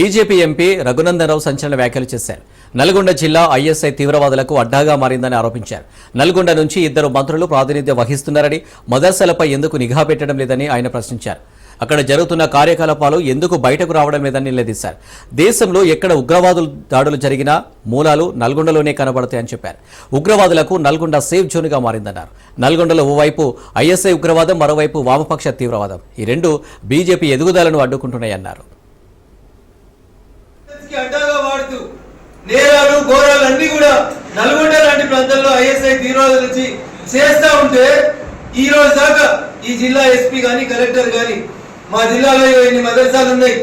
BJP MP Raghunandan Rao సంచలన వ్యాఖ్యలు చేశారు. నల్గొండ జిల్లా ఐఎస్ఐ తీవ్రవాదులకు అడ్డాగా మారిందని ఆరోపించారు. నల్గొండ నుంచి ఇద్దరు మంత్రులు ప్రాతినిధ్యం వహిస్తున్నారని మదర్సలపై ఎందుకు నిఘా పెట్టడం లేదని ఆయన ప్రశ్నించారు. అక్కడ జరుగుతున్న కార్యకలాపాలు ఎందుకు బయటకు రావడం లేదని నిలదీశారు. దేశంలో ఎక్కడ ఉగ్రవాదులు దాడులు జరిగినా మూలాలు నల్గొండలోనే కనబడతాయని చెప్పారు. ఉగ్రవాదులకు నల్గొండ సేఫ్ జోన్గా మారిందన్నారు. నల్గొండలో ఓవైపు ఐఎస్ఐ ఉగ్రవాదం మరోవైపు వామపక్ష తీవ్రవాదం. ఈ రెండు బీజేపీ ఎదుగుదలను అడ్డుకుంటున్నాయన్నారు. కి అడ్డాగా వాడుతూ నేరాలు ఘోరాలు అన్ని కూడా నల్గొండ లాంటి ప్రాంతాల్లో ఐఎస్ఐ తీవ్రవాదులు నుంచి చేస్తా ఉంటే ఈ రోజు దాకా ఈ జిల్లా ఎస్పీ గాని కలెక్టర్ గాని మా జిల్లాలో ఎన్ని మదర్సాలు ఉన్నాయి?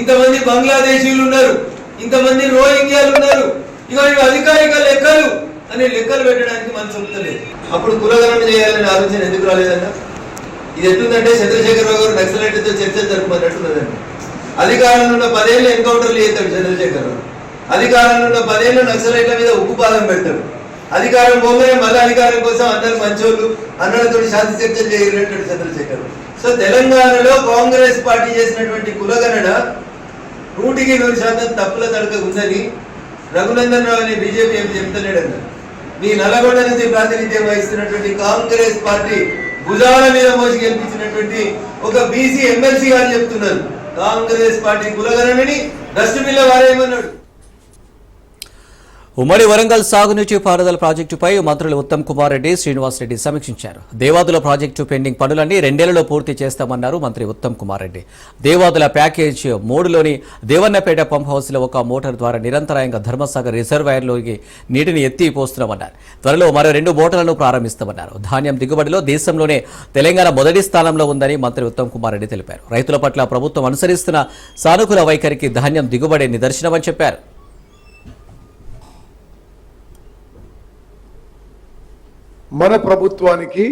ఇంతమంది బంగ్లాదేశీయులు ఉన్నారు. ఇంతమంది రోహింగ్యాలు ఉన్నారు. ఇక ఇవి అధికారిక లెక్కలు అనే లెక్కలు పెట్టడానికి మనం చెప్తలేదు అప్పుడు కులగణన చేయాలనే ఆలోచన ఎందుకు రాలేదన్నా? ఇది ఎట్లుందంటే చంద్రశేఖరరావు గారు నక్సలైట్లతో చర్చ జరుపుకున్నట్టున్నదండి అధికారంలో ఉన్న పదేళ్ళు ఎన్కౌంటర్లు చేస్తాడు చంద్రశేఖర్ అధికారంలో ఉన్న పదేళ్ళు నక్సలైట్ల మీద ఉక్కుపాదం పెడతాడు అధికారం పోగానే మళ్ళీ అధికారం కోసం అందరు మంచోళ్ళు అన్నలతో శాంతి చర్చలు చేయలేటాడు చంద్రశేఖర్ సో తెలంగాణలో కాంగ్రెస్ పార్టీ చేసినటువంటి కులగణన నూటికి నూరు శాతం తప్పుల తడక ఉందని రఘునందన్ రావు అనే బీజేపీ ఏం చెప్తలేడన్న మీ నల్గొండ నుంచి ప్రాతినిధ్యం వహిస్తున్నటువంటి కాంగ్రెస్ పార్టీ భుజాల మీద మోసి గెలిపించినటువంటి ఒక బీసీ ఎమ్మెల్సీ గారు చెప్తున్నారు. కాంగ్రెస్ పార్టీ కులగణనని డస్ట్బిన్లో వారేమన్నాడు? ఉమ్మడి వరంగల్ సాగునీటి పారుదల ప్రాజెక్టుపై మంత్రులు ఉత్తమ్ కుమార్ రెడ్డి శ్రీనివాస్ రెడ్డి సమీక్షించారు. దేవాదుల ప్రాజెక్టు పెండింగ్ పనులన్నీ రెండేళ్ళలో పూర్తి చేస్తామన్నారు మంత్రి ఉత్తమ్ కుమార్ రెడ్డి. దేవాదుల ప్యాకేజ్ మూడులోని దేవన్నపేట పంప్ హౌస్లో ఒక మోటార్ ద్వారా నిరంతరాయంగా ధర్మసాగర్ రిజర్వాయర్లోకి నీటిని ఎత్తి పోస్తున్నామన్నారు. త్వరలో మరో రెండు మోటార్లను ప్రారంభిస్తామన్నారు. ధాన్యం దిగుబడిలో దేశంలోనే తెలంగాణ మొదటి స్థానంలో ఉందని మంత్రి ఉత్తమ్ కుమార్ రెడ్డి తెలిపారు. రైతుల పట్ల ప్రభుత్వం అనుసరిస్తున్న సానుకూల వైఖరికి ధాన్యం దిగుబడి నిదర్శనమని చెప్పారు. మన ప్రభుత్వానికి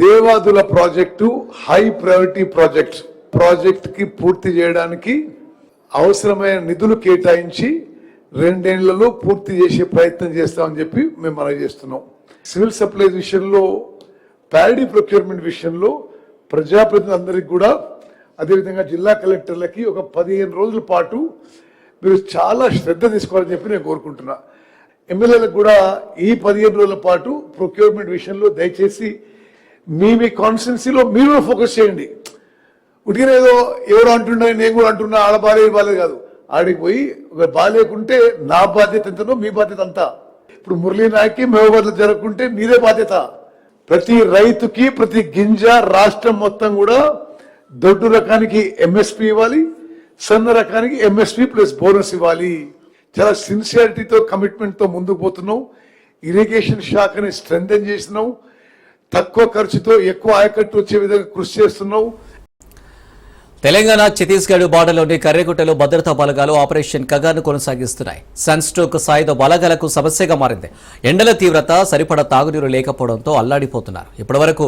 Devadula project high priority project ప్రాజెక్ట్కి పూర్తి చేయడానికి అవసరమైన నిధులు కేటాయించి రెండేళ్ళలో పూర్తి చేసే ప్రయత్నం చేస్తామని చెప్పి మేము మనం చేస్తున్నాం. సివిల్ సప్లైస్ విషయంలో ప్యారిటీ ప్రొక్యూర్మెంట్ విషయంలో ప్రజాప్రతినిధులందరికీ కూడా అదేవిధంగా జిల్లా కలెక్టర్లకి ఒక పదిహేను రోజుల పాటు మీరు చాలా శ్రద్ధ తీసుకోవాలని చెప్పి నేను కోరుకుంటున్నా. ఎమ్మెల్యేలకు కూడా ఈ పదిహేను రోజుల పాటు ప్రొక్యూర్మెంట్ విషయంలో దయచేసి మీ మీ కాన్స్టిట్యున్సీలో మీరు కూడా ఫోకస్ చేయండి. ఉడికినేదో ఎవరు అంటున్నా నేను కూడా అంటున్నా ఆడ బాలే బాలేదు కాదు. ఆడికి పోయి ఒక బాలేకుంటే నా బాధ్యత ఎంతనో మీ బాధ్యత అంతా. ఇప్పుడు మురళీ నాయక్కి మహబూబాద్లో జరగకుంటే మీదే బాధ్యత. ప్రతి రైతుకి ప్రతి గింజ రాష్ట్రం మొత్తం కూడా దొడ్డు రకానికి ఎంఎస్పి ఇవ్వాలి సన్న రకానికి ఎంఎస్పి ప్లస్ బోనస్ ఇవ్వాలి. చాలా సిన్సియారిటీతో కమిట్మెంట్తో ముందుకు పోతున్నాం ఇరిగేషన్ శాఖని స్ట్రెంథెన్ చేసినాం తక్కువ ఖర్చుతో ఎక్కువ ఆయకట్టు వచ్చే విధంగా కృషి చేస్తున్నాం తెలంగాణ ఛత్తీస్గఢ్ బార్డర్లోని కర్రెగుట్టలో భద్రతా బలగాలు ఆపరేషన్ కగాను కొనసాగిస్తున్నాయి. సన్ స్ట్రోక్ సాయుధ బలగాలకు సమస్యగా మారింది. ఎండల తీవ్రత సరిపడ తాగునీరు లేకపోవడంతో అల్లాడిపోతున్నారు. ఇప్పటివరకు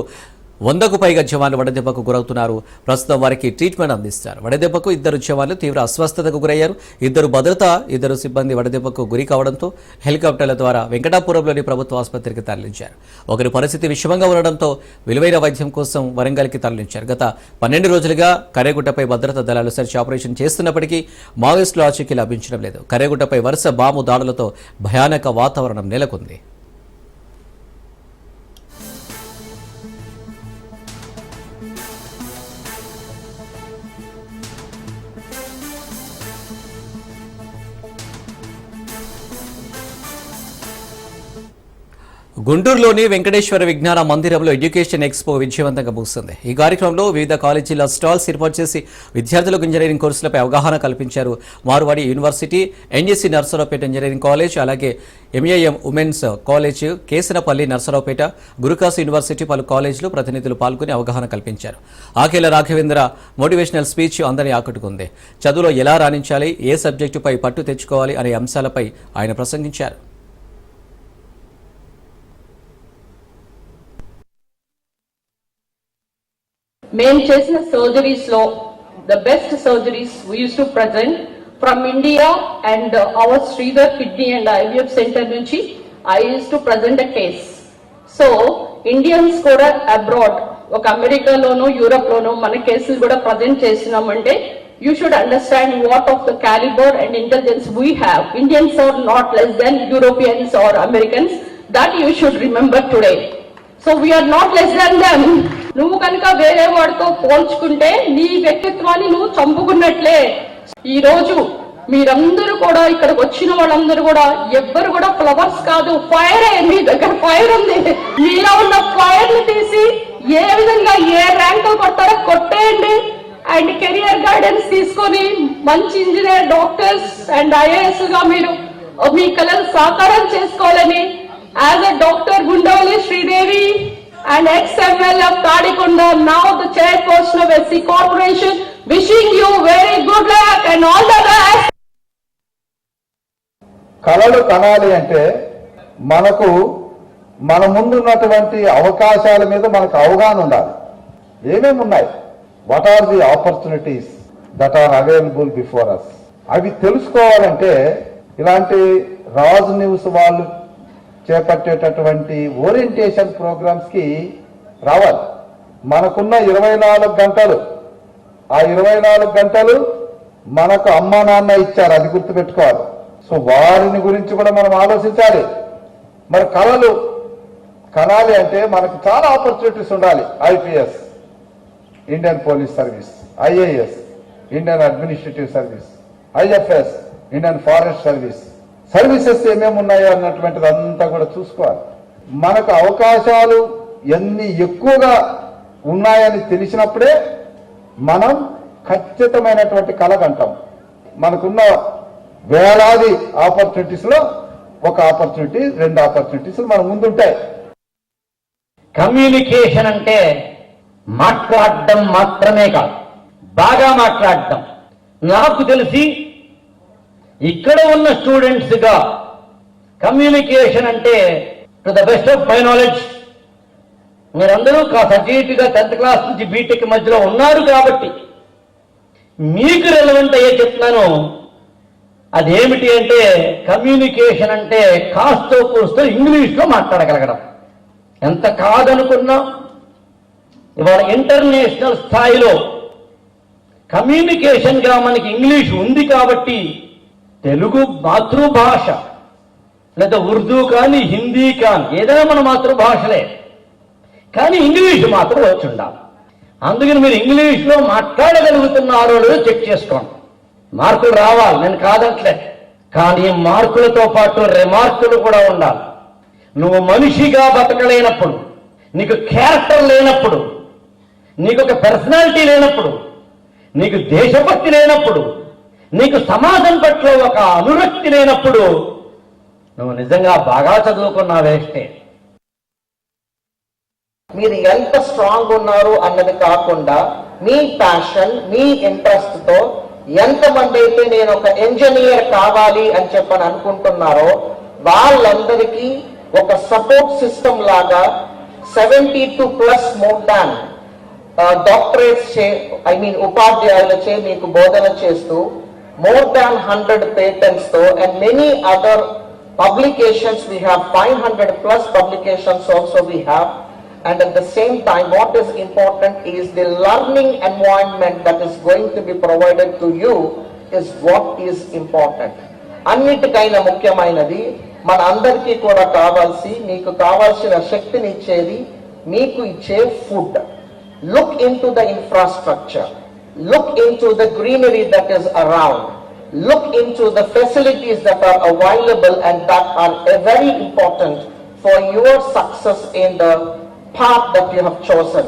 వందకు పైగా జవాన్లు వడదెబ్బకు గురవుతున్నారు. ప్రస్తుతం వారికి ట్రీట్మెంట్ అందిస్తారు. వడదెబ్బకు ఇద్దరు జవాన్లు తీవ్ర అస్వస్థతకు గురయ్యారు. ఇద్దరు భద్రత ఇద్దరు సిబ్బంది వడదెబ్బకు గురి కావడంతో హెలికాప్టర్ల ద్వారా వెంకటాపురంలోని ప్రభుత్వ ఆసుపత్రికి తరలించారు. ఒకరి పరిస్థితి విషమంగా ఉండడంతో విలువైన వైద్యం కోసం వరంగల్కి తరలించారు. గత పన్నెండు రోజులుగా కరేగుట్టపై భద్రతా దళాలు సెర్చ్ ఆపరేషన్ చేస్తున్నప్పటికీ మావోయిస్టుల ఆచూకీ లభించడం లేదు. కరేగుట్టపై వరుస బాము దాడులతో భయానక వాతావరణం నెలకొంది. గుంటూరులోని వెంకటేశ్వర విజ్ఞాన మందిరంలో ఎడ్యుకేషన్ ఎక్స్పో విజయవంతంగా ముగిసింది ఈ కార్యక్రమంలో వివిధ కాలేజీల స్టాల్స్ ఏర్పాటు చేసి విద్యార్థులకు ఇంజనీరింగ్ కోర్సులపై అవగాహన కల్పించారు Marwadi university NGC Narasaraopet engineering college అలాగే MAM women's college Kesanapalli Narasaraopet గురుకాస్ university పలు కాలేజీలు ప్రతినిధులు పాల్గొని అవగాహన కల్పించారు. ఆకేల రాఘవేంద్ర మోటివేషనల్ స్పీచ్ అందరినీ ఆకట్టుకుంది. చదువులో ఎలా రాణించాలి ఏ సబ్జెక్టుపై పట్టు తెచ్చుకోవాలి అనే అంశాలపై ఆయన ప్రసంగించారు. మేము చేసిన సర్జరీస్లో the best surgeries we use to present from India and our Sridhar kidney and IVF centre నుంచి I use to present a case so Indians కూడా అబ్రాడ్ ఒక అమెరికాలోనూ యూరోప్ లోనూ మన కేసులు కూడా ప్రజెంట్ చేసినామంటే you should understand what of the calibre and intelligence we have Indians are not less than Europeans or Americans That you should remember today so we are not less than than కనుక వేరే వాడితో పోల్చుకుంటే నీ వ్యక్తిత్వాన్ని నువ్వు చంపుకున్నట్లే. ఈ రోజు మీరందరూ కూడా ఇక్కడికి వచ్చిన వాళ్ళందరూ కూడా ఎవ్వరు కూడా ఫ్లవర్స్ కాదు ఫైర్ మీ దగ్గర ఫైర్ ఉంది. మీలో ఉన్న ఫైర్ని తీసి ఏ విధంగా ఏ ర్యాంక్ కొట్టారో కొట్టేయండి. అండ్ కెరియర్ గైడెన్స్ తీసుకొని మంచి ఇంజనీర్ డాక్టర్స్ అండ్ ఐఏఎస్గా మీరు మీ కళలు సాకారం చేసుకోవాలని as a doctor Gundavalli Sridevi. And ex-ML of Tadikonda, now the chairperson of SC Corporation, wishing you very good luck and all the best. కళలు కనాలి అంటే మనకు మన ముందున్నటువంటి అవకాశాల మీద మనకు అవగాహన ఉండాలి. ఏమేమి ఉన్నాయి? What are the opportunities that are available before us అవి తెలుసుకోవాలంటే ఇలాంటి రాజు న్యూస్ వాళ్ళు చేపట్టేటటువంటి ఓరియంటేషన్ ప్రోగ్రామ్స్కి రావాలి. మనకున్న ఇరవై నాలుగు గంటలు. ఆ ఇరవై నాలుగు గంటలు మనకు అమ్మ నాన్న ఇచ్చారు అది గుర్తుపెట్టుకోవాలి. సో వారిని గురించి కూడా మనం ఆలోచించాలి. మరి కళలు కనాలి అంటే మనకు చాలా ఆపర్చునిటీస్ ఉండాలి. IPS Indian police service IAS Indian administrative service IFS Indian forest service services ఏమేమి ఉన్నాయో అన్నటువంటిది అంతా కూడా చూసుకోవాలి. మనకు అవకాశాలు ఎన్ని ఎక్కువగా ఉన్నాయని తెలిసినప్పుడే మనం ఖచ్చితమైనటువంటి కలగంటాం మనకున్న వేలాది ఆపర్చునిటీస్లో ఒక ఆపర్చునిటీ రెండు ఆపర్చునిటీస్ మన ముందుంటాయి. కమ్యూనికేషన్ అంటే మాట్లాడడం మాత్రమే కాదు. బాగా మాట్లాడడం. నాకు తెలిసి ఇక్కడ ఉన్న స్టూడెంట్స్గా కమ్యూనికేషన్ అంటే to the best of my knowledge మీరందరూ కాస్త అటు టెన్త్ క్లాస్ నుంచి బీటెక్ మధ్యలో ఉన్నారు కాబట్టి మీకు రెలవెంట్ అయ్యే చెప్తున్నాను. అదేమిటి అంటే కమ్యూనికేషన్ అంటే కాస్తో కూస్తో ఇంగ్లీష్లో మాట్లాడగలగడం. ఎంత కాదనుకున్నా ఇవాళ ఇంటర్నేషనల్ స్థాయిలో కమ్యూనికేషన్గా మనకి ఇంగ్లీష్ ఉంది కాబట్టి తెలుగు మాతృభాష. లేదా ఉర్దూ కానీ హిందీ కానీ ఏదైనా మన మాతృభాషలే. కానీ ఇంగ్లీష్ మాత్రం వచ్చి ఉండాలి. అందుకని మీరు ఇంగ్లీష్లో మాట్లాడగలుగుతున్నారో లేదో చెక్ చేసుకోండి. మార్కులు రావాలి నేను కాదట్లే కానీ మార్కులతో పాటు రిమార్కులు కూడా ఉండాలి. నువ్వు మనిషిగా బతకలేనప్పుడు నీకు క్యారెక్టర్ లేనప్పుడు నీకు ఒక పర్సనాలిటీ లేనప్పుడు నీకు దేశభక్తి లేనప్పుడు నీకు సమాజం పట్ల ఒక అనురక్తి లేనప్పుడు నువ్వు నిజంగా బాగా చదువుకున్నా వేస్టే మీరు ఎంత స్ట్రాంగ్ ఉన్నారు అన్నది కాకుండా మీ ప్యాషన్ మీ ఇంట్రెస్ట్తో ఎంతమంది అయితే నేను ఒక ఇంజనీర్ కావాలి అని చెప్పని అనుకుంటున్నారో వాళ్ళందరికీ ఒక సపోర్ట్ సిస్టమ్ లాగా seventy two plus more than doctorates చే ఐ మీన్ ఉపాధ్యాయులచే మీకు బోధన చేస్తూ more than hundred పేటెంట్స్తో and many other publications we have 500 plus publications also we have and at the same time what is important is the learning environment that is going to be provided to you is what is important అన్నిటికైనా ముఖ్యమైనది మన అందరికీ కూడా కావాల్సి మీకు కావాల్సిన శక్తిని ఇచ్చేది మీకు ఇచ్చే ఫుడ్ లుక్ ఇన్ టు ద ఇన్ఫ్రాస్ట్రక్చర్ Look into the greenery that is around. look into the facilities that are available and that are very important for your success in the path that you have chosen.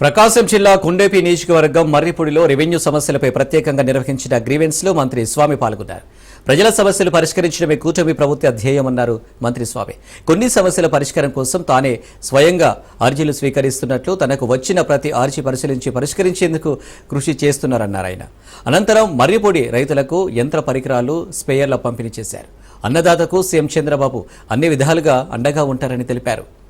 Prakasam జిల్లా కొండేపి నియోజకవర్గం మర్రిపూడిలో revenue సమస్యలపై ప్రత్యేకంగా నిర్వహించిన గ్రీవెన్స్లో మంత్రి స్వామి పాల్గొన్నారు ప్రజల సమస్యలు పరిష్కరించడమే కూటమి ప్రభుత్వ ధ్యేయమన్నారు మంత్రి స్వామి. కొన్ని సమస్యల పరిష్కారం కోసం తానే స్వయంగా అర్జీలు స్వీకరిస్తున్నట్లు తనకు వచ్చిన ప్రతి అర్జీ పరిశీలించి పరిష్కరించేందుకు కృషి చేస్తున్నారన్నారు ఆయన. అనంతరం మర్రిపొడి రైతులకు యంత్ర పరికరాలు స్పేయర్ల పంపిణీ చేశారు. అన్నదాతకు సీఎం చంద్రబాబు అన్ని విధాలుగా అండగా ఉంటారని తెలిపారు.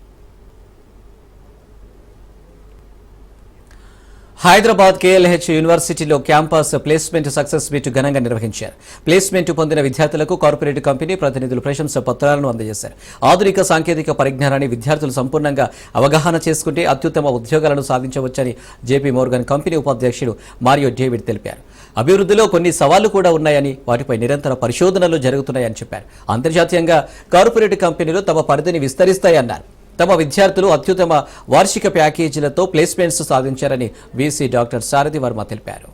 హైదరాబాద్ కేఎల్హెచ్ యూనివర్సిటీలో క్యాంపస్ ప్లేస్మెంట్ సక్సెస్ మీట్ ఘనంగా నిర్వహించారు. ప్లేస్మెంట్ పొందిన విద్యార్థులకు కార్పొరేట్ కంపెనీ ప్రతినిధులు ప్రశంస పత్రాలను అందజేశారు. ఆధునిక సాంకేతిక పరిజ్ఞానాన్ని విద్యార్థులు సంపూర్ణంగా అవగాహన చేసుకుంటే అత్యుత్తమ ఉద్యోగాలను సాధించవచ్చని జేపీ మోర్గన్ కంపెనీ ఉపాధ్యక్షుడు మారియో డేవిడ్ తెలిపారు. అభివృద్ధిలో కొన్ని సవాళ్ళు కూడా ఉన్నాయని వాటిపై నిరంతర పరిశోధనలు జరుగుతున్నాయని చెప్పారు. అంతర్జాతీయంగా కార్పొరేట్ కంపెనీలు తమ పరిధిని విస్తరిస్తాయన్నారు. తమ విద్యార్థులు అత్యుత్తమ వార్షిక ప్యాకేజీలతో ప్లేస్మెంట్స్ సాధించారని వీసీ డాక్టర్ సారథి వర్మ తెలిపారు.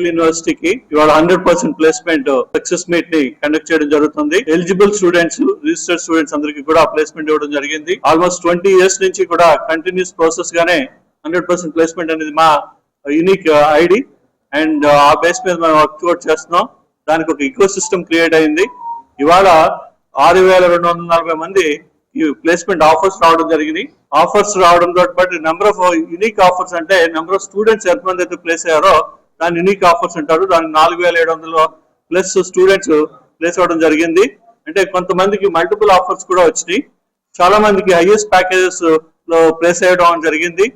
కేఎల్ యూనివర్సిటీకి ఇవాళ హండ్రెడ్ పర్సెంట్ ప్లేస్మెంట్ సక్సెస్ మీట్ని కండక్ట్ చేయడం జరుగుతుంది. ఎలిజిబుల్ స్టూడెంట్స్ రిజిస్టర్డ్ స్టూడెంట్స్ అందరికీ కూడా ప్లేస్మెంట్ ఇవ్వడం జరిగింది. ఆల్మోస్ట్ ట్వంటీ ఇయర్స్ నుంచి కూడా కంటిన్యూస్ ప్రాసెస్ గానే హండ్రెడ్ పర్సెంట్ ప్లేస్మెంట్ అనేది మా యూనిక్ ఐడి అండ్ ఆ బేస్ మీద మనం వర్క్ చేస్తున్నాం. దానికి ఒక ఈకో సిస్టమ్ క్రియేట్ అయింది. ఇవాళ ఆరు వేల రెండు వందల నలభై మంది ఈ ప్లేస్మెంట్ ఆఫర్స్ రావడం జరిగింది. ఆఫర్స్ రావడం తోటి బట్టి నెంబర్ ఆఫ్ యూనిక్ ఆఫర్స్ అంటే నెంబర్ ఆఫ్ స్టూడెంట్స్ ఎంతమంది అయితే ప్లేస్ అయ్యారో దాని యూనిక్ ఆఫర్స్ ఉంటారు దాని నాలుగు వేల ఏడు వందల ప్లస్ స్టూడెంట్స్ ప్లేస్ అవ్వడం జరిగింది. అంటే కొంతమందికి మల్టిపుల్ ఆఫర్స్ కూడా వచ్చినాయి. చాలా మందికి హైయెస్ట్ ప్యాకేజెస్లో ప్లేస్ అయ్యడం జరిగింది.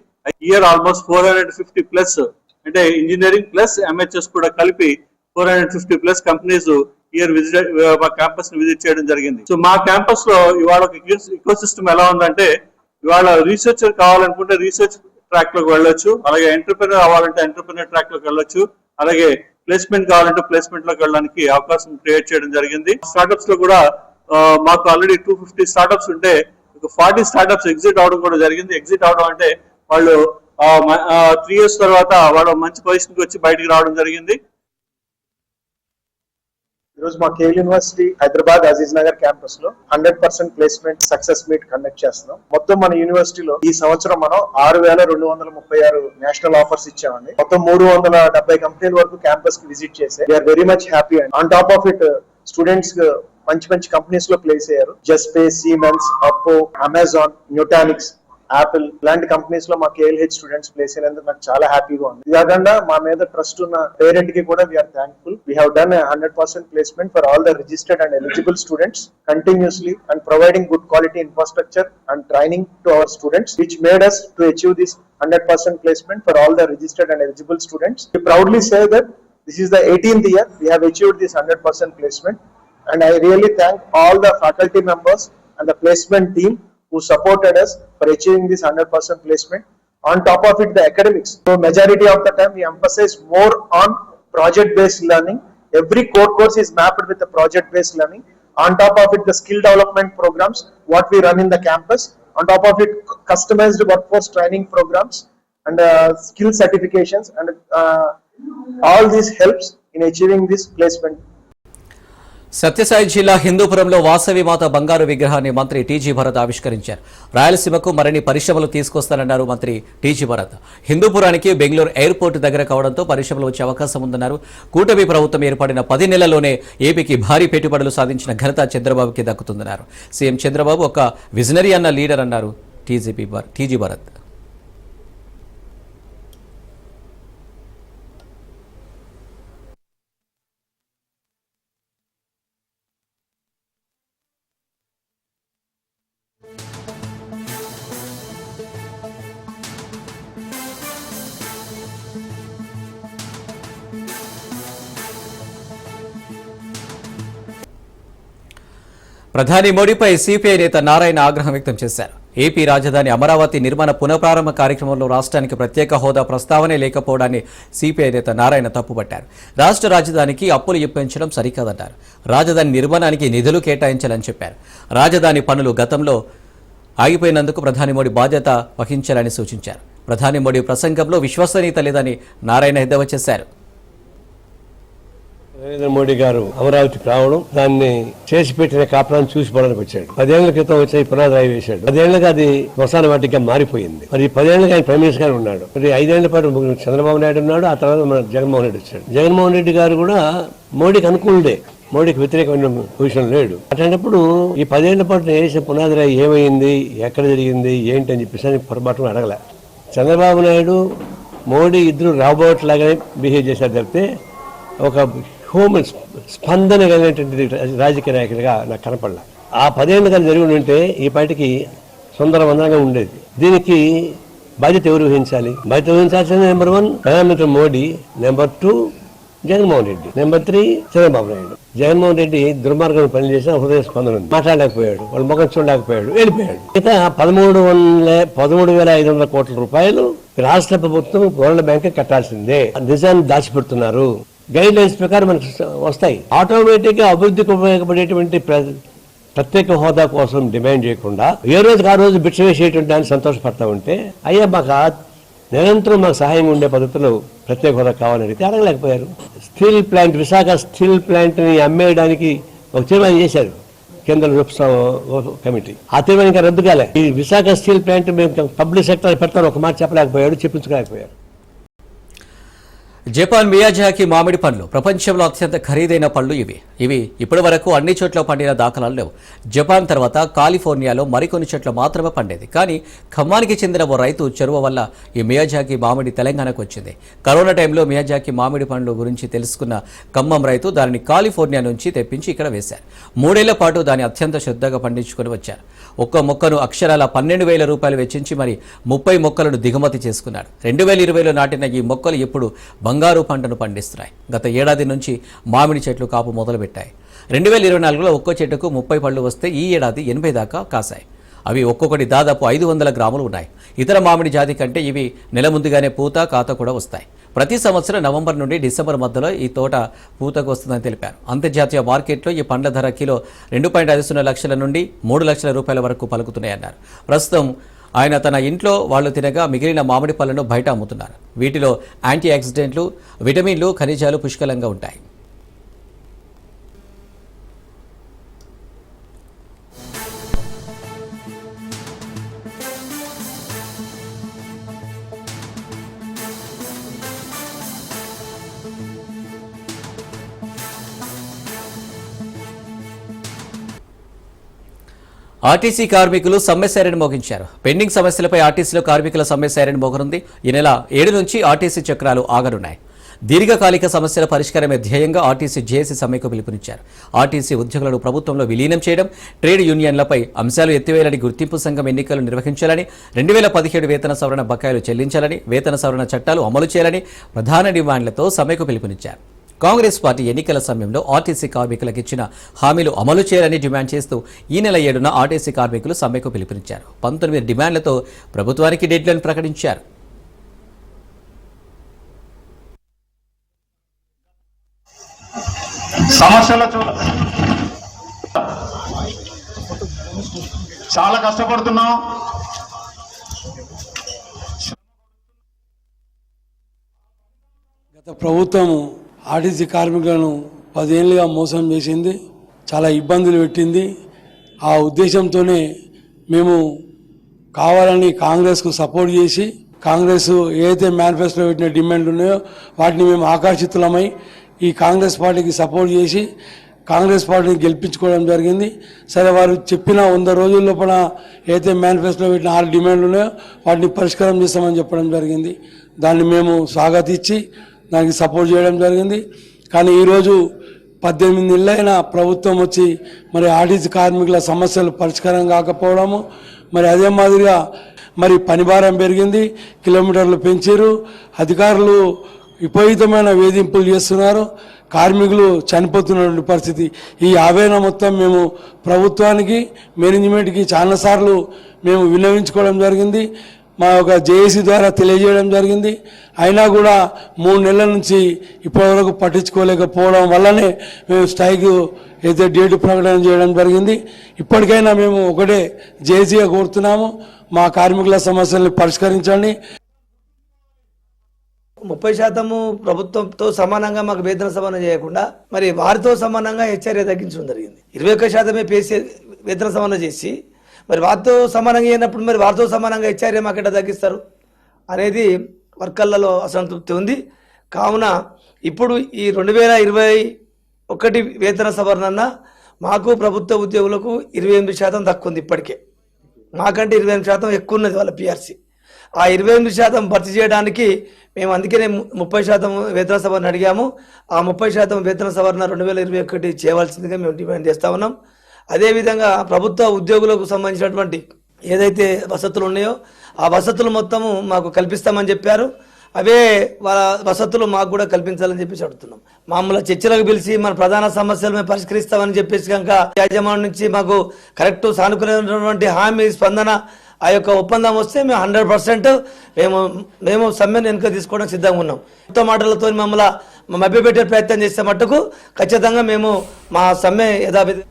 Year almost four hundred fifty plus అంటే ఇంజనీరింగ్ ప్లస్ ఎంహెచ్ఎస్ కూడా కలిపి four hundred fifty plus companies year visit మా క్యాంపస్ని విజిట్ చేయడం జరిగింది. సో మా క్యాంపస్లో ఇవాళ ఒక ఇకో సిస్టమ్ ఎలా ఉందంటే ఇవాళ రీసెర్చర్ కావాలనుకుంటే రీసెర్చ్ ట్రాక్లోకి వెళ్ళొచ్చు. అలాగే ఎంటర్ప్రినర్ అవ్వాలంటే ఎంటర్ప్రినర్ ట్రాక్లోకి వెళ్ళొచ్చు. అలాగే ప్లేస్మెంట్ కావాలంటే ప్లేస్మెంట్లోకి వెళ్ళడానికి అవకాశం క్రియేట్ చేయడం జరిగింది. స్టార్ట్అప్స్లో కూడా మాకు ఆల్రెడీ టూ ఫిఫ్టీ స్టార్ట్అప్స్ ఉంటే ఒక ఫార్టీ స్టార్ట్అప్స్ ఎగ్జిట్ అవడం కూడా జరిగింది. ఎగ్జిట్ అవడం అంటే వాళ్ళు త్రీ ఇయర్స్ తర్వాత వాళ్ళు మంచి పొజిషన్కి వచ్చి బయటికి రావడం జరిగింది. ఈరోజు మా కేఎల్ యూనివర్సిటీ హైదరాబాద్ అజీజ్ నగర్ క్యాంపస్లో hundred percent placement success meet conduct చేస్తున్నాం. మొత్తం మన యూనివర్సిటీలో ఈ సంవత్సరం మనం ఆరు వేల రెండు వందల ముప్పై ఆరు నేషనల్ ఆఫర్స్ ఇచ్చామండి. మొత్తం మూడు వందల డెబ్బై కంపెనీల వరకు క్యాంపస్కి విజిట్ చేసే we are very much happy and on top of it students మంచి మంచి కంపెనీస్లో ప్లేస్ అయ్యారు. జస్పే సీమెన్స్ అప్పో అమెజాన్ న్యూటానిక్స్ యాపిల్ ఇలాంటి కంపెనీస్లో మా కేఎల్హెచ్ స్టూడెంట్స్ ప్లేస్ అయినందుకు నాకు చాలా హ్యాపీగా ఉంది. ఇది కాకుండా మా మీద ట్రస్ట్ ఉన్న పేరెంట్కి కూడా we are thankful we have done hundred percent placement for all the registered and eligible students continuously and providing good quality infrastructure and training to our students which made us to achieve this hundred percent placement for all the registered and eligible students we proudly say that this is the 18th year we have achieved this 100% placement and I really thank all the faculty members and the placement team who supported us for achieving this 100% placement. On top of it, the academics. So majority of the time we emphasize more on project-based learning. Every core course is mapped with the project-based learning. On top of it, the skill development programs, what we run in the campus. On top of it, customized workforce training programs and uh, skill certifications and uh, all this helps in achieving this placement Sathya Sai జిల్లా హిందూపురంలో వాసవి మాత బంగారు విగ్రహాన్ని మంత్రి TG Bharat ఆవిష్కరించారు. రాయలసీమకు మరిన్ని పరిశ్రమలు తీసుకొస్తానన్నారు మంత్రి టీజీ భరత్. హిందూపురానికి బెంగళూరు ఎయిర్పోర్ట్ దగ్గర కావడంతో పరిశ్రమలు వచ్చే అవకాశం ఉందన్నారు. కూటమి ప్రభుత్వం ఏర్పడిన పది నెలల్లోనే ఏపీకి భారీ పెట్టుబడులు సాధించిన ఘనత చంద్రబాబుకి దక్కుతుందన్నారు. సీఎం చంద్రబాబు ఒక విజనరీ అన్న లీడర్ అన్నారు టీజీపీ టీజీ భరత్. ప్రధాని మోడీపై సిపిఐ నేత నారాయణ ఆగ్రహం వ్యక్తం చేశారు. ఏపీ రాజధాని అమరావతి నిర్మాణ పునఃప్రారంభ కార్యక్రమంలో రాష్ట్రానికి ప్రత్యేక హోదా ప్రస్తావనే లేకపోవడాన్ని సిపిఐ నేత నారాయణ తప్పుపట్టారు. రాష్ట్ర రాజధానికి అప్పులు ఇప్పించడం సరికాదన్నారు. రాజధాని నిర్మాణానికి నిధులు కేటాయించాలని చెప్పారు. రాజధాని పనులు గతంలో ఆగిపోయినందుకు ప్రధాని మోడీ బాధ్యత వహించాలని సూచించారు. ప్రధాని మోడీ ప్రసంగంలో విశ్వసనీయత లేదని నారాయణ ఎద్దవ చేశారు. నరేంద్ర మోడీ గారు అమరావతికి రావడం దాన్ని చేసి పెట్టిన కాపురాన్ని చూసిపోవడానికి వచ్చాడు. పదేళ్ళ క్రితం వచ్చి పునాది రాయి వేశాడు పదేళ్ళుగా అది శ్మశాన వాటిగా మారిపోయింది. మరి పదేళ్ళుగా ఆయన ప్రైమ్ మినిస్టర్ గారు ఉన్నాడు. మరి ఐదేళ్ళ పాటు చంద్రబాబు నాయుడు ఉన్నాడు ఆ తర్వాత మన జగన్మోహన్ రెడ్డి వచ్చాడు. జగన్మోహన్ రెడ్డి గారు కూడా మోడీకి అనుకూలుడే. మోడీకి వ్యతిరేకమైన పొజిషన్ లేడు. అట్లాంటప్పుడు ఈ పదేళ్ళ పాటు వేసిన పునాది రాయి ఏమైంది? ఎక్కడ జరిగింది? ఏంటి అని చెప్పేసి అని పొరపాటు అడగలే. చంద్రబాబు నాయుడు మోడీ ఇద్దరు రాబోట్లాగానే బిహేవ్ చేశారు తప్పితే ఒక హ్యూమన్ స్పందన కలిగినటువంటి రాజకీయ నాయకుడిగా నాకు కనపడలే. ఆ పదేళ్ళు కానీ జరిగి ఉంటే ఈ పాటికి సుందరవందరంగా ఉండేది. దీనికి బాధ్యత ఎవరు వహించాలి? బాధ్యత వహించాల్సిన నెంబర్ వన్ ప్రధానమంత్రి Modi number two Jaganmohan Reddy number three Chandrababu Naidu. Jaganmohan Reddy దుర్మార్గం పనిచేసిన హృదయ స్పందన మాట్లాడలేకపోయాడు వాళ్ళ ముఖం చూడలేకపోయాడు వెళ్ళిపోయాడు. ఇక పదమూడు వందల పదమూడు వేల ఐదు వందల కోట్ల రూపాయలు రాష్ట్ర ప్రభుత్వం గవర్నమెంట్ బ్యాంక్ కట్టాల్సిందే. నిజాన్ని దాచిపెడుతున్నారు. గైడ్ లైన్స్ ప్రకారం మనకు వస్తాయి. ఆటోమేటిక్గా అభివృద్ధికి ఉపయోగపడేటువంటి ప్ర- ప్రత్యేక హోదా కోసం డిమాండ్ చేయకుండా ఏ రోజుకి ఆ రోజు భిక్ష వేసేటువంటి దాన్ని సంతోషపడతా ఉంటే అయ్యా మాకు నిరంతరం మాకు సహాయం ఉండే పద్ధతిలో ప్రత్యేక హోదా కావాలని అడిగితే అడగలేకపోయారు. స్టీల్ ప్లాంట్ విశాఖ స్టీల్ ప్లాంట్ని అమ్మేయడానికి ఒక తీర్మానం చేశారు కేంద్ర కమిటీ. ఆ తీర్మానం ఇంకా రద్దు కాలే. ఈ విశాఖ స్టీల్ ప్లాంట్ మేము పబ్లిక్ సెక్టర్ పెడతాను ఒక మాట చెప్పలేకపోయాడు చెప్పించుకోలేకపోయారు. జపాన్ మియాజాకి మామిడి పండ్లు. ప్రపంచంలో అత్యంత ఖరీదైన పండ్లు ఇవి. ఇవి ఇప్పటి వరకు అన్ని చోట్ల పండిన దాఖలాలు లేవు. జపాన్ తర్వాత కాలిఫోర్నియాలో మరికొన్ని చోట్ల మాత్రమే పండేది. కానీ ఖమ్మానికి చెందిన ఓ రైతు చెరువు వల్ల ఈ మియాజాకి మామిడి తెలంగాణకు వచ్చింది. కరోనా టైంలో మియాజాకి మామిడి పండ్లు గురించి తెలుసుకున్న ఖమ్మం రైతు దానిని కాలిఫోర్నియా నుంచి తెప్పించి ఇక్కడ వేశారు. మూడేళ్ళ పాటు దాన్ని అత్యంత శ్రద్ధగా పండించుకొని వచ్చారు. ఒక్క మొక్కను అక్షరాల పన్నెండు వేల రూపాయలు వెచ్చించి మరి ముప్పై మొక్కలను దిగుమతి చేసుకున్నాడు. రెండు వేల ఇరవైలో నాటిన ఈ మొక్కలు ఇప్పుడు బంగారు పంటను పండిస్తున్నాయి. గత ఏడాది నుంచి మామిడి చెట్లు కాపు మొదలుపెట్టాయి. రెండు వేల ఇరవై నాలుగులో ఒక్కో చెట్టుకు ముప్పై పళ్ళు వస్తే ఈ ఏడాది ఎనభై దాకా కాశాయి. అవి ఒక్కొక్కటి దాదాపు ఐదు వందల గ్రాములు ఉన్నాయి. ఇతర మామిడి జాతి కంటే ఇవి నెల ముందుగానే పూత కాత కూడా వస్తాయి. ప్రతి సంవత్సరం నవంబర్ నుండి డిసెంబర్ మధ్యలో ఈ తోట పూతకు వస్తుందని తెలిపారు. అంతర్జాతీయ మార్కెట్లో ఈ పండ్ల ధర కిలో రెండు పాయింట్ ఐదు సున్నా లక్షల నుండి మూడు లక్షల రూపాయల వరకు పలుకుతున్నాయన్నారు. ప్రస్తుతం ఆయన తన ఇంట్లో వాళ్ళు తినగా మిగిలిన మామిడి పళ్ళను బయట అమ్ముతున్నారు. వీటిలో యాంటీ ఆక్సిడెంట్లు విటమిన్లు ఖనిజాలు పుష్కలంగా ఉంటాయి. ఆర్టీసీ కార్మికులు సమ్మె సైరన్ మోగించారు. పెండింగ్ సమస్యలపై ఆర్టీసీలో కార్మికుల సమ్మె సైరన్ మోగనుంది. ఈ నెల ఏడు నుంచి ఆర్టీసీ చక్రాలు ఆగనున్నాయి. దీర్ఘకాలిక సమస్యల పరిష్కారమే ధ్యేయంగా ఆర్టీసీ జేఏసీ సమ్మెకు పిలుపునిచ్చారు. ఆర్టీసీ ఉద్యోగులను ప్రభుత్వంలో విలీనం చేయడం ట్రేడ్ యూనియన్లపై అంశాలు ఎత్తివేయాలని గుర్తింపు సంఘం ఎన్నికలు నిర్వహించాలని రెండు వేల పదిహేడు వేతన సవరణ బకాయిలు చెల్లించాలని వేతన సవరణ చట్టాలు అమలు చేయాలని ప్రధాన డిమాండ్లతో సమ్మెకు పిలుపునిచ్చారు. కాంగ్రెస్ పార్టీ ఎన్నికల సమయంలో ఆర్టీసీ కార్మికులకు ఇచ్చిన హామీలు అమలు చేయాలని డిమాండ్ చేస్తూ ఈ నెల ఏడున ఆర్టీసీ కార్మికులు సమ్మెకు పిలుపునిచ్చారు. పంతొమ్మిది డిమాండ్లతో ప్రభుత్వానికి డెడ్లైన్ ప్రకటించారు. సమస్యల చాలా కష్టపడుతున్నాం. గత ప్రభుత్వం ఆర్టీసీ కార్మికులను పదేళ్ళుగా మోసం చేసింది చాలా ఇబ్బందులు పెట్టింది. ఆ ఉద్దేశంతోనే మేము కావాలని కాంగ్రెస్కు సపోర్ట్ చేసి కాంగ్రెస్ ఏదైతే మేనిఫెస్టోలో పెట్టిన డిమాండ్లు ఉన్నాయో వాటిని మేము ఆకర్షితులమై ఈ కాంగ్రెస్ పార్టీకి సపోర్ట్ చేసి కాంగ్రెస్ పార్టీని గెలిపించుకోవడం జరిగింది. సరే వారు చెప్పిన వంద రోజుల లోపల ఏదైతే మేనిఫెస్టోలో పెట్టిన ఆరు డిమాండ్లు ఉన్నాయో వాటిని పరిష్కారం చేస్తామని చెప్పడం జరిగింది. దాన్ని మేము స్వాగతించి దానికి సపోర్ట్ చేయడం జరిగింది. కానీ ఈరోజు పద్దెనిమిది నెలలైన ప్రభుత్వం వచ్చి మరి ఆర్టీసీ కార్మికుల సమస్యలు పరిష్కారం కాకపోవడము మరి అదే మాదిరిగా మరి పనిభారం పెరిగింది కిలోమీటర్లు పెంచారు అధికారులు విపరీతమైన వేధింపులు చేస్తున్నారు కార్మికులు చనిపోతున్నటువంటి పరిస్థితి. ఈ ఆవేదన మొత్తం మేము ప్రభుత్వానికి మేనేజ్మెంట్కి చాలాసార్లు మేము విన్నవించుకోవడం జరిగింది. మా యొక్క జేఏసీ ద్వారా తెలియజేయడం జరిగింది. అయినా కూడా మూడు నెలల నుంచి ఇప్పటివరకు పట్టించుకోలేకపోవడం వల్లనే మేము స్ట్రైక్ అయితే డేటు ప్రకటన చేయడం జరిగింది. ఇప్పటికైనా మేము ఒకటే జేఏసీగా కోరుతున్నాము. మా కార్మికుల సమస్యల్ని పరిష్కరించండి. ముప్పై శాతము ప్రభుత్వంతో సమానంగా మాకు వేతన సమానం చేయకుండా మరి వారితో సమానంగా హెచ్ఆర్ఏ తగ్గించడం జరిగింది. ఇరవై ఒక్క శాతమే పేసీ వేతన సమానం చేసి మరి వారితో సమానంగా అయినప్పుడు మరి వారితో సమానంగా హెచ్ఆర్ఏ మాకెట తగ్గిస్తారు? అనేది వర్కర్లలో అసంతృప్తి ఉంది. కావున ఇప్పుడు ఈ రెండు వేల ఇరవై ఒకటి వేతన సవరణ మాకు ప్రభుత్వ ఉద్యోగులకు ఇరవై ఎనిమిది శాతం తక్కువ ఉంది ఇప్పటికే. మాకంటే ఇరవై ఎనిమిది శాతం ఎక్కువ ఉన్నది వాళ్ళ పిఆర్సీ. ఆ ఇరవై ఎనిమిది శాతం భర్తీ చేయడానికి మేము అందుకనే ము- ముప్పై శాతం వేతన సవరణ అడిగాము. ఆ ముప్పై శాతం వేతన సవరణ రెండు వేల ఇరవై ఒకటి చేయవలసిందిగా మేము డిమాండ్ చేస్తా ఉన్నాం. అదేవిధంగా ప్రభుత్వ ఉద్యోగులకు సంబంధించినటువంటి ఏదైతే వసతులు ఉన్నాయో ఆ వసతులు మొత్తము మాకు కల్పిస్తామని చెప్పారు. అవే వసతులు మాకు కూడా కల్పించాలని చెప్పేసి అడుగుతున్నాం. మామూలు చర్చలకు పిలిచి మన ప్రధాన సమస్యలు మేము పరిష్కరిస్తామని చెప్పేసి కనుక యాజమాన్యం నుంచి మాకు కరెక్ట్ సానుకూలమైనటువంటి హామీ స్పందన ఆ యొక్క ఒప్పందం వస్తే మేము హండ్రెడ్ పర్సెంట్ మేము మేము సమ్మెను వెనుక తీసుకోవడం సిద్ధంగా ఉన్నాం. కొత్త మాటలతో మమ్మల్ని మభ్యపెట్టే ప్రయత్నం చేసే మట్టుకు ఖచ్చితంగా మేము మా సమ్మె యథావిధి